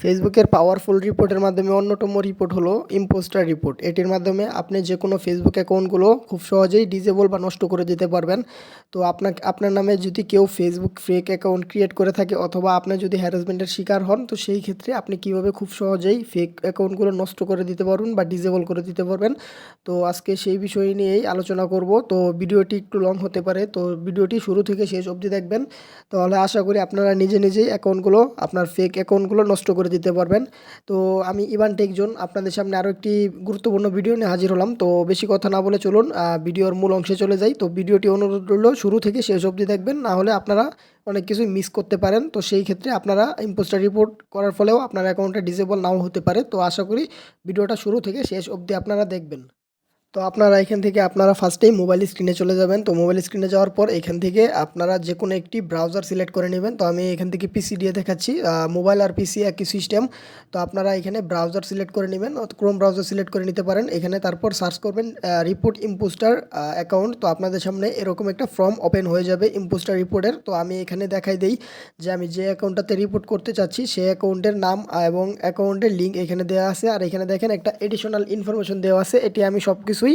ফেসবুকের পাওয়ারফুল রিপোর্টের মাধ্যমে অন্যতম রিপোর্ট হলো ইম্পোস্টার রিপোর্ট। এটির মাধ্যমে আপনি যে কোনো ফেসবুক অ্যাকাউন্টগুলো খুব সহজেই ডিজেবল বা নষ্ট করে দিতে পারবেন। তো আপনাকে, আপনার নামে যদি কেউ ফেসবুক ফেক অ্যাকাউন্ট ক্রিয়েট করে থাকে অথবা আপনি যদি হ্যারাসমেন্টের শিকার হন, তো সেই ক্ষেত্রে আপনি কীভাবে খুব সহজেই ফেক অ্যাকাউন্টগুলো নষ্ট করে দিতে পারবেন বা ডিজেবল করে দিতে পারবেন? তো আজকে সেই বিষয় নিয়েই আলোচনা করব। তো ভিডিওটি একটু লং হতে পারে। তো ভিডিওটি শুরু থেকে শেষ অবধি দেখবেন। তাহলে আশা করি আপনারা নিজে নিজেই অ্যাকাউন্টগুলো আপনার ফেক অ্যাকাউন্টগুলো নষ্ট করে দিতে পারবেন। তো আমি ইভান টেকজন, আপনাদের সামনে আরও একটি গুরুত্বপূর্ণ ভিডিও নিয়ে হাজির হলাম। তো বেশি কথা না বলে চলুন ভিডিওর মূল অংশে চলে যাই। তো ভিডিওটি অনুরোধ রইল, শুরু থেকে শেষ অবধি দেখবেন, না হলে আপনারা অনেক কিছুই মিস করতে পারেন। তো সেই ক্ষেত্রে আপনারা ইম্পোস্টার রিপোর্ট করার ফলেও আপনার অ্যাকাউন্টটা ডিসেবল নাও হতে পারে। তো আশা করি ভিডিওটা শুরু থেকে শেষ অবধি আপনারা দেখবেন। তো আপনারা এখান থেকে, আপনারা ফার্স্টেই মোবাইল স্ক্রিনে চলে যাবেন। তো মোবাইল স্ক্রিনে যাওয়ার পর এখান থেকে আপনারা যে কোনো একটি ব্রাউজার সিলেক্ট করে নেবেন। তো আমি এখান থেকে পিসি দিয়ে দেখাচ্ছি। মোবাইল আর পিসি একই সিস্টেম তো আপনারা এখানে ব্রাউজার সিলেক্ট করে নেবেন। ক্রোম ব্রাউজার সিলেক্ট করে নিতে পারেন। এখানে তারপর সার্চ করবেন রিপোর্ট ইম্পোস্টার অ্যাকাউন্ট তো আপনাদের সামনে এরকম একটা ফর্ম ওপেন হয়ে যাবে ইম্পোস্টার রিপোর্টের তো আমি এখানে দেখাই দেই যে আমি যে অ্যাকাউন্টটাতে রিপোর্ট করতে চাচ্ছি, সেই অ্যাকাউন্টের নাম এবং অ্যাকাউন্টের লিঙ্ক এখানে দেওয়া আছে। আর এখানে দেখেন একটা এডিশনাল ইনফরমেশন দেওয়া আছে। এটি আমি সব কিছুই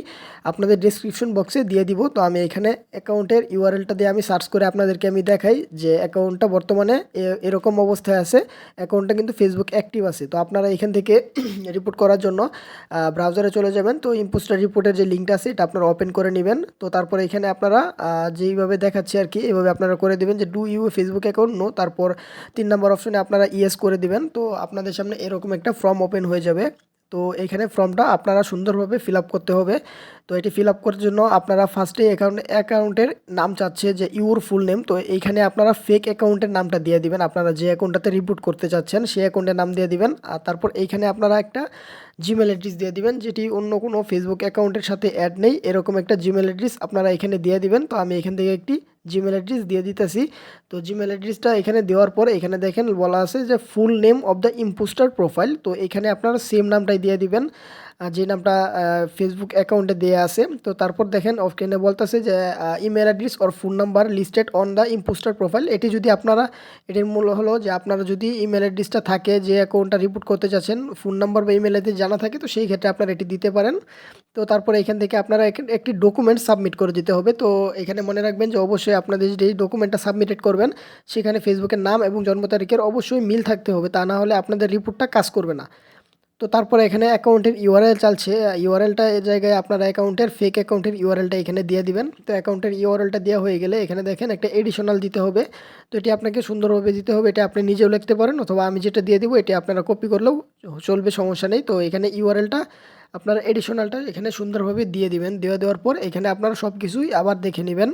আপনাদের ডিসক্রিপশন বক্সে দিয়ে দিব। তো আমি এখানে অ্যাকাউন্টের ইউআরএলটা দিয়ে আমি সার্চ করে আপনাদেরকে আমি দেখাই যে অ্যাকাউন্টটা বর্তমানে এরকম অবস্থায় আছে। অ্যাকাউন্টটা কিন্তু ফেসবুক অ্যাক্টিভ আছে। তো আপনারা এখান থেকে রিপোর্ট করার জন্য ব্রাউজারে চলে যাবেন। তো ইম্পোস্টার রিপোর্টের যে লিঙ্কটা আছে, এটা আপনারা ওপেন করে নেবেন। তো তারপরে এখানে আপনারা যেইভাবে দেখাচ্ছি আর কি এইভাবে আপনারা করে দিবেন যে do you Facebook account know তারপর তিন নম্বর অপশনে আপনারা ইয়েস করে দিবেন। তো আপনাদের সামনে এরকম একটা ফর্ম ওপেন হয়ে যাবে। তো এখানে ফর্মটা আপনারা সুন্দরভাবে ফিল করতে হবে। তো এটি ফিল আপ করার জন্য আপনারা ফার্স্টে অ্যাকাউন্ট অ্যাকাউন্টের নাম চাচ্ছে যে ইউর ফুল নেম তো এইখানে আপনারা ফেক অ্যাকাউন্টের নামটা দিয়ে দিবেন। আপনারা যে অ্যাকাউন্টটাতে রিপোর্ট করতে চাচ্ছেন, সেই অ্যাকাউন্টের নাম দিয়ে দিবেন। আর তারপর এইখানে আপনারা একটা জিমেল অ্যাড্রেস দিয়ে দিবেন, যেটি অন্য কোনো ফেসবুক অ্যাকাউন্টের সাথে অ্যাড নেই। এরকম একটা জিমেল অ্যাড্রেস আপনারা এখানে দিয়ে দিবেন। তো আমি এখান থেকে একটি জিমেল অ্যাড্রেস দিয়ে দিতেছি। তো জিমেল অ্যাড্রেসটা এখানে দেওয়ার পরে এখানে দেখেন বলা আছে যে full name of the impostor profile তো এখানে আপনারা সেম নামটাই দিয়ে দিবেন। যে নামটা ফেসবুক অ্যাকাউন্টে দেওয়া আছে। তো তারপর দেখেন অফকেনে বলতেছে যে email address or phone number listed on the impostor profile এটি যদি আপনারা, এটির মূল হলো যে আপনারা যদি ইমেল অ্যাড্রেসটা থাকে, যে অ্যাকাউন্টটা রিপোর্ট করতে চাচ্ছেন ফোন নাম্বার বা ইমেল অ্যাড্রেস জানা থাকে, তো সেই ক্ষেত্রে আপনারা এটি দিতে পারেন। তো তারপরে এখান থেকে আপনারা এক- একটি ডকুমেন্ট সাবমিট করে দিতে হবে। তো এখানে মনে রাখবেন যে অবশ্যই আপনাদের যে ডকুমেন্টটা সাবমিটেড করবেন, সেখানে ফেসবুকের নাম এবং জন্ম তারিখের অবশ্যই মিল থাকতে হবে। তা না হলে আপনাদের রিপোর্টটা কাজ করবে না। তো তারপরে এখানে অ্যাকাউন্টের ইউআরএল চালছে। ইউআরএলটা এই জায়গায় আপনার অ্যাকাউন্টের ফেক অ্যাকাউন্টের ইউআরএলটা এখানে দিয়ে দিবেন। তো অ্যাকাউন্টের ইউআরএলটা দেওয়া হয়ে গেলে এখানে দেখেন একটা এডিশনাল দিতে হবে। তো এটি আপনাকে সুন্দরভাবে দিতে হবে। এটা আপনি নিজেও লিখতে পারেন অথবা আমি যেটা দিয়ে দিব এটি আপনারা কপি করলেও চলবে, সমস্যা নেই। তো এখানে ইউআরএলটা আপনার এডিশনালটা এখানে সুন্দরভাবে দিয়ে দিবেন। দেওয়া দেওয়ার পর এখানে আপনারা সব কিছুই আবার দেখে নেবেন।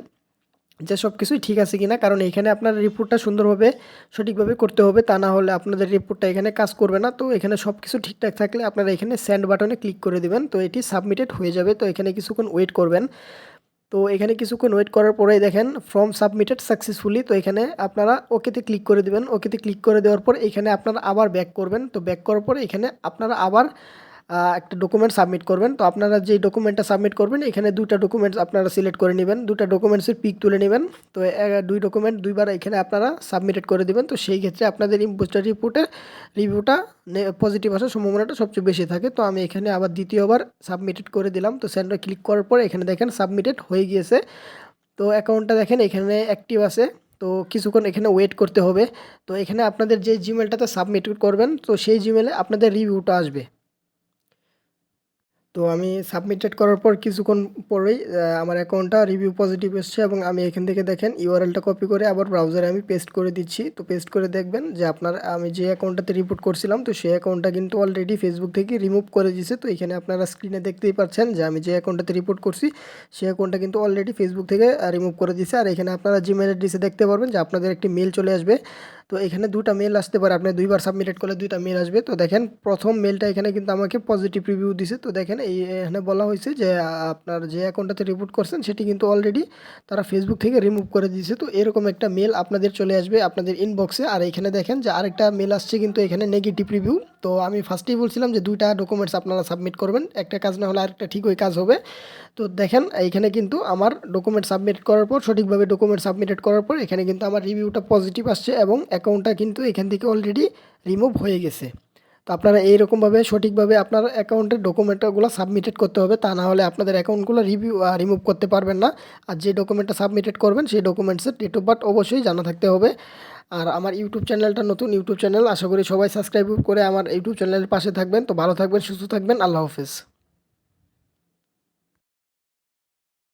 যে সব কিছুই ঠিক আছে কিনা, কারণ এখানে আপনার রিপোর্টটা সুন্দরভাবে, সঠিকভাবে করতে হবে। তা না হলে আপনাদের রিপোর্টটা এখানে কাজ করবে না। তো এখানে সব কিছু ঠিকঠাক থাকলে আপনারা এখানে স্যান্ড বাটনে ক্লিক করে দিবেন। তো এটি সাবমিটেড হয়ে যাবে। তো এখানে কিছুক্ষণ ওয়েট করবেন। তো এখানে কিছুক্ষণ ওয়েট করার পরেই দেখেন ফর্ম সাবমিটেড সাকসেসফুলি তো এখানে আপনারা ওকেতে ক্লিক করে দিবেন। ওকেতে ক্লিক করে দেওয়ার পর এখানে আপনারা আবার ব্যাক করবেন। তো ব্যাক করার পর এখানে আপনারা আবার একটা ডকুমেন্ট সাবমিট করবেন। তো আপনারা যেই ডকুমেন্টটা সাবমিট করবেন, এখানে দুইটা ডকুমেন্টস আপনারা সিলেক্ট করে নেবেন। দুটা ডকুমেন্টসের পিক তুলে নেবেন। তো দুই ডকুমেন্ট দুইবার এখানে আপনারা সাবমিটেড করে দিবেন। তো সেই ক্ষেত্রে আপনাদের ইম্পোস্টার রিপোর্টের রিভিউটা পজিটিভ আসার সম্ভাবনাটা সবচেয়ে বেশি থাকে। তো আমি এখানে আবার দ্বিতীয়বার সাবমিটেড করে দিলাম। তো সেন্টার ক্লিক করার পর এখানে দেখেন সাবমিটেড হয়ে গিয়েছে। তো অ্যাকাউন্টটা দেখেন এখানে অ্যাক্টিভ আছে। তো কিছুক্ষণ এখানে ওয়েট করতে হবে। তো এখানে আপনাদের যে জিমেলটাতে সাবমিট করবেন, তো সেই জিমেলে আপনাদের রিভিউটা আসবে। তো আমি সাবমিটেড করার পর কিছুক্ষণ পরেই আমার অ্যাকাউন্টটা রিভিউ পজিটিভ এসছে এবং আমি এখান থেকে দেখেন ইউআরএলটা কপি করে আবার ব্রাউজারে আমি পেস্ট করে দিচ্ছি। তো পেস্ট করে দেখবেন যে আপনার, আমি যে অ্যাকাউন্টটাতে রিপোর্ট করছিলাম, তো সেই অ্যাকাউন্টটা কিন্তু অলরেডি ফেসবুক থেকে রিমুভ করে দিয়েছে। তো এখানে আপনারা স্ক্রিনে দেখতেই পাচ্ছেন যে আমি যে অ্যাকাউন্টটাতে রিপোর্ট করছি, সেই অ্যাকাউন্টটা কিন্তু অলরেডি ফেসবুক থেকে রিমুভ করে দিয়েছে। আর এখানে আপনারা জিমেল অ্যাড্রেসে দেখতে পারবেন যে আপনাদের একটি মেল চলে আসবে। তো এখানে দুটা মেল আসতে পারে। আপনি দুইবার সাবমিটেড করলে দুইটা মেল আসবে। তো দেখেন, প্রথম মেলটা এখানে কিন্তু আমাকে পজিটিভ রিভিউ দিছে। তো দেখেন, এই এখানে বলা হয়েছে যে আপনার যে অ্যাকাউন্টটাতে রিপোর্ট করছেন, সেটি কিন্তু অলরেডি তারা ফেসবুক থেকে রিমুভ করে দিয়েছে তো এরকম একটা মেল আপনাদের চলে আসবে আপনাদের ইনবক্সে আর এখানে দেখেন যে আরেকটা মেল আসছে কিন্তু এখানে নেগেটিভ রিভিউ তো আমি ফার্স্টেই বলছিলাম যে দুইটা ডকুমেন্টস আপনারা সাবমিট করবেন। একটা কাজ না হলে আরেকটা ঠিক ওই কাজ হবে। তো দেখেন, এইখানে কিন্তু আমার ডকুমেন্ট সাবমিট করার পর, সঠিকভাবে ডকুমেন্ট সাবমিটেড করার পর, এখানে কিন্তু আমার রিভিউটা পজিটিভ আসছে এবং অ্যাকাউন্টটা কিন্তু এখান থেকে অলরেডি রিমুভ হয়ে গেছে। তো আপনারা এইরকমভাবে সঠিকভাবে আপনার অ্যাকাউন্টের ডকুমেন্টগুলো সাবমিটেড করতে হবে। তা না হলে আপনাদের অ্যাকাউন্টগুলো রিভিউ রিমুভ করতে পারবেন না। আর যে ডকুমেন্টটা সাবমিটেড করবেন, সেই ডকুমেন্টসের ডেট অফ বার্থ অবশ্যই জানা থাকতে হবে। আর আমার ইউটিউব চ্যানেলটা নতুন ইউটিউব চ্যানেল, আশা করি সবাই সাবস্ক্রাইব করে আমার ইউটিউব চ্যানেলের পাশে থাকবেন। তো ভালো থাকবেন, সুস্থ থাকবেন। আল্লাহ হাফেজ।